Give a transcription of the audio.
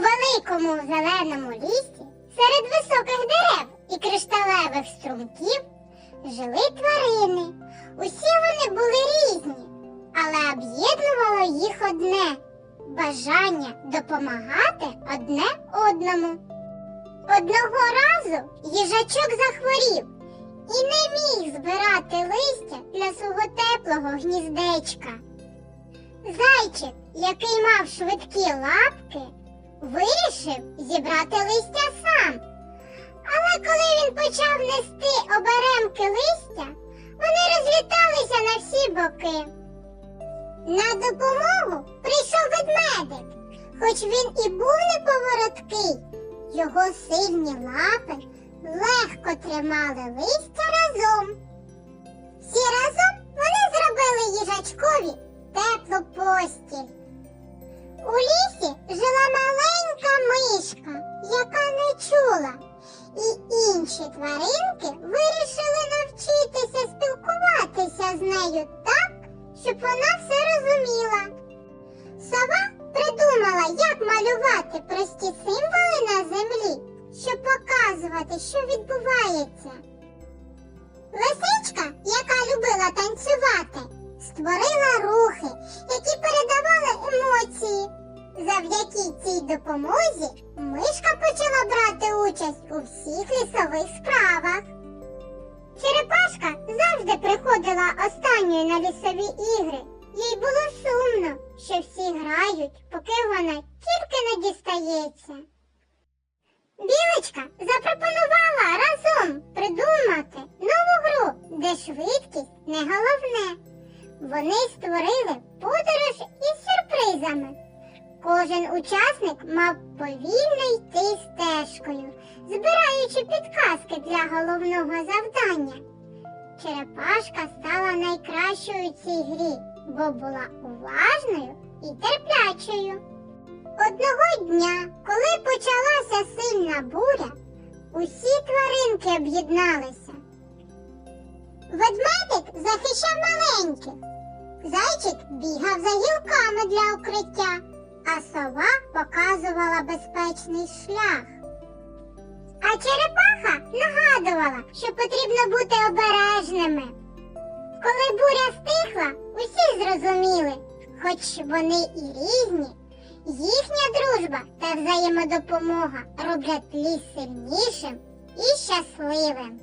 великому зеленому лісі, серед високих дерев і кришталевих струмків, жили тварини. Усі вони були різні, але об'єднувало їх одне бажання допомагати одне одному. Одного разу їжачок захворів і не міг збирати листя для свого теплого гніздечка. Зайчик, який мав швидкі лапки, вирішив зібрати листя сам. Але коли він почав нести оберемки листя, вони розліталися на всі боки. На допомогу прийшов ведмедик, хоч він і був неповороткий, його сильні лапи легко тримали листя У лісі жила маленька мишка, яка не чула, і інші тваринки вирішили навчитися спілкуватися з нею так, щоб вона все розуміла. Сова придумала, як малювати прості символи на землі, щоб показувати, що відбувається. Завдяки цій допомозі мишка почала брати участь у всіх лісових справах. Черепашка завжди приходила останньою на лісові ігри. Їй було сумно, що всі грають, поки вона тільки не дістається. Білочка запропонувала разом придумати нову гру, де швидкість не головне. Вони створили подорож із сюрпризами. Кожен учасник мав повільно йти стежкою, збираючи підказки для головного завдання. Черепашка стала найкращою у цій грі, бо була уважною і терплячою. Одного дня, коли почалася сильна буря, усі тваринки об'єдналися. Ведмедик захищав маленьких, зайчик бігав за гілками для укриття, а сова показувала безпечний шлях. А черепаха нагадувала, що потрібно бути обережними. Коли буря стихла, усі зрозуміли, хоч вони і різні, їхня дружба та взаємодопомога роблять ліс сильнішим і щасливим.